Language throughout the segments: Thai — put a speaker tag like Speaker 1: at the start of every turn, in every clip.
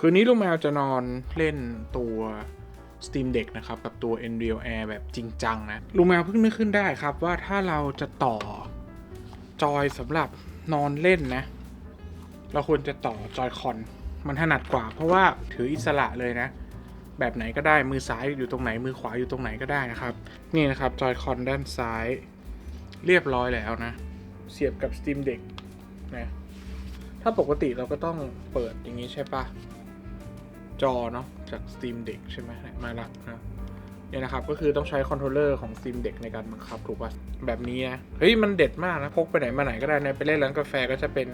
Speaker 1: คืนนี้ลุงแมวจะนอนเล่นตัว Steam Deck นะครับ กับตัว Nreal Air แบบจริงจังนะลุงแมวเพิ่งนึกขึ้นได้ครับว่าถ้าเราจะต่อจอยสำหรับนอนเล่นนะ เราควรจะต่อจอยคอน มันถนัดกว่า เพราะว่าถืออิสระเลยนะ แบบไหนก็ได้มือซ้ายอยู่ตรงไหนมือขวาอยู่ตรงไหนก็ได้นะครับ นี่นะครับจอยคอนด้านซ้ายเรียบร้อยแล้วนะ เสียบกับ Steam Deck นะถ้าปกติเราก็ต้องเปิดอย่างนี้ใช่ปะ จอเนาะจาก Steam Deck ใช่ไหมมาละนะเนี่ยนะครับ ก็คือต้องใช้คอนโทรลเลอร์ของ Steam Deck ในการบังคับถูกป่ะแบบนี้นะ เฮ้ย มันเด็ดมากนะ พกไปไหนมาไหนก็ได้นะ ไปเล่นร้านกาแฟก็จะเป็น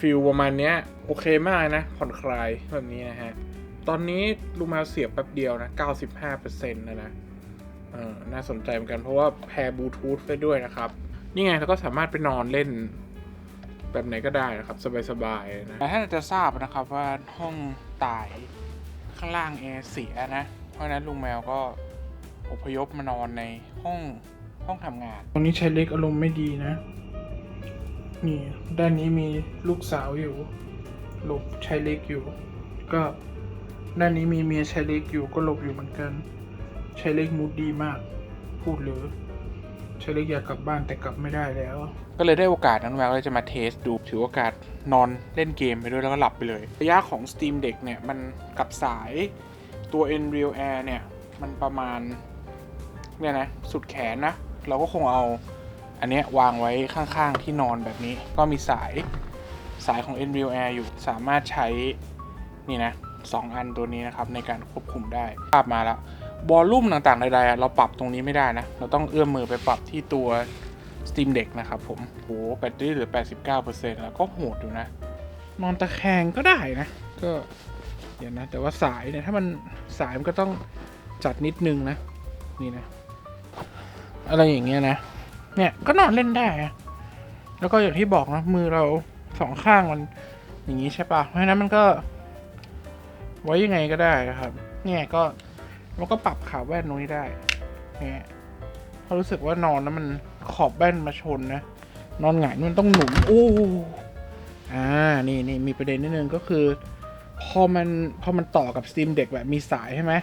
Speaker 1: ฟิลประมาณเนี้ย โอเคมากนะ ผ่อนคลายแบบนี้นะฮะ ตอนนี้ลูมาเสียบแป๊บเดียวนะ 95%นะนะเออน่าสนใจเหมือนกันเพราะว่าแพร์บลูทูธไปด้วยนะครับ นี่ไงเราก็สามารถไปนอนเล่นแบบไหนก็ได้นะครับ สบายๆนะแต่ถ้าจะทราบนะครับว่าห้องตาย ข้างล่างแอร์เสียนะ เพราะนั้นลุงแมวก็อพยพมานอนในห้องห้องทำงาน ตรงนี้ชายเล็กอารมณ์ไม่ดีนะ นี่ด้านนี้มีลูกสาวอยู่ หลบชายเล็กอยู่ ก็ด้านนี้มีเมียชายเล็กอยู่ก็หลบอยู่เหมือนกันชายเล็กมูดดีมาก พูดเลย ชายเล็กอยากกลับบ้านแต่กลับไม่ได้แล้ว ก็เลยได้โอกาสนั้นแววเลยจะมาเทสดูถือโอกาสนอนเล่นเกมไปด้วยแล้วก็หลับไปเลย ระยะของ Steam Deck เนี่ยมันกับสายตัว Nreal Air เนี่ย มันประมาณเนี่ยนะสุดแขนนะ เราก็คงเอาอันเนี้ยวางไว้ข้างๆที่นอนแบบนี้ ก็มีสายสายของ Nreal Air อยู่สามารถใช้นี่นะสองอันตัวนี้นะครับในการควบคุมได้ภาพมาแล้ว บอลลุ่มต่างๆใดๆอะเราปรับตรงนี้ไม่ได้นะ เราต้องเอื้อมมือไปปรับที่ตัว Steam Deck นะครับผมโหแบตเตอรี่เหลือ 89%แล้วก็โหดอยู่นะ นอนตะแคงก็ได้นะ ก็เดี๋ยวนะ แต่ว่าสายเนี่ย ถ้ามันสายมันก็ต้องจัดนิดนึงนะ นี่นะ อะไรอย่างเงี้ยนะ เนี่ยก็นอนเล่นได้ แล้วก็อย่างที่บอกนะมือเราสองข้างมันอย่างนี้ใช่ปะเพราะฉะนั้นมันก็ ไว้ยังไงก็ได้นะครับ เนี่ยก็ เราก็ปรับขาแว่นตรงนี้ได้เนี่ยเพรารู้สึกว่านอนแล้วมันขอบแว่นมาชนนะ นอนหงายมันต้องหนุนโอ้อ่านี่นี่มีประเด็นนิดนึงก็คือ พอมันพอมันต่อกับ Steam Deck แบบมีสายใช่ไหม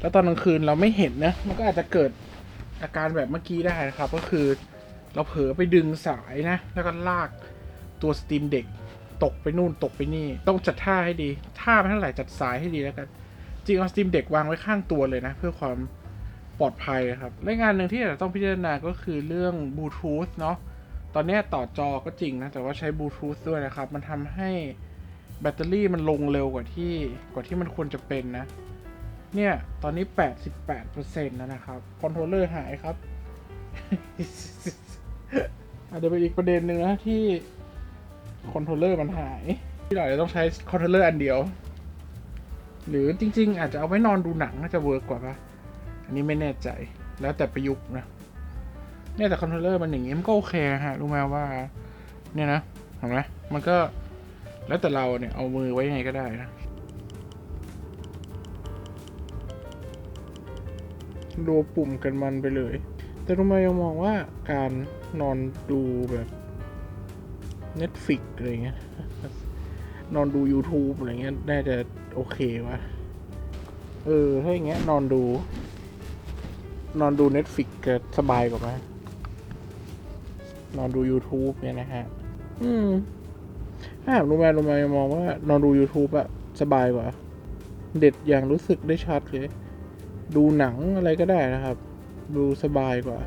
Speaker 1: แล้วตอนกลางคืนเราไม่เห็นนะ มันก็อาจจะเกิดอาการแบบเมื่อกี้ได้นะครับ ก็คือเราเผลอไปดึงสายนะ แล้วก็ลากตัว Steam Deck ตกไปนู่นตกไปนี่ ต้องจัดท่าให้ดี ท่าไม่เท่าไหร่จัดสายให้ดีแล้วกัน จริงเอา Steam Deck วางไว้ข้างตัวเลยนะ เพื่อความปลอดภัยครับและงานหนึ่งที่อาจะต้องพิจารณาก็คือเรื่องบลูทูธเนาะตอนนี้ต่อจอก็จริงนะ แต่ว่าใช้บลูทูธด้วยนะครับ มันทำให้แบตเตอรี่มันลงเร็วกว่าที่กว่าที่มันควรจะเป็นนะ เนี่ย ตอนนี้ 88%แล้วนะครับ คอนโทรลเลอร์หายครับอาจจะเป็นอีกประเด็นหนึ่งนะที่คอนโทรลเลอร์มันหาย ที่เราจะต้องใช้คอนโทรลเลอร์อันเดียว หรือจริง ๆ อาจจะเอาไว้นอนดูหนังน่าจะเวิร์กกว่าปะอันนี้ไม่แน่ใจแล้วแต่ประยุกต์นะเนี่ยแต่คอนโทรลเลอร์มันอย่างงี้มันก็โอเคนะฮะรู้ไหมว่า เนี่ยนะเห็นไหมมันก็แล้วแต่เราเนี่ยเอามือไว้ยังไงก็ได้นะรัวปุ่มกันมันไปเลย แต่ทำไมยังมองว่าการนอนดูแบบ Netflix อะไรเงี้ย นอนดู YouTube อะไรเงี้ยน่าจะโอเควะเออ ถ้าอย่างเงี้ย นอนดู นอนดู Netflix จะสบายกว่าไหมนอนดู YouTube เนี่ยนะฮะ อืมถ้าหากรู้ไหมรู้ไหมมองว่า นอนดู YouTube อะสบายกว่า เด็ดอย่างรู้สึกได้ชัดเลย ดูหนังอะไรก็ได้นะครับ ดูสบายกว่า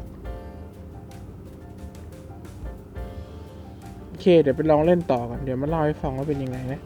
Speaker 1: เค เดี๋ยวไปลองเล่นต่อกัน เดี๋ยวมาเล่าให้ฟังว่าเป็นยังไงนะ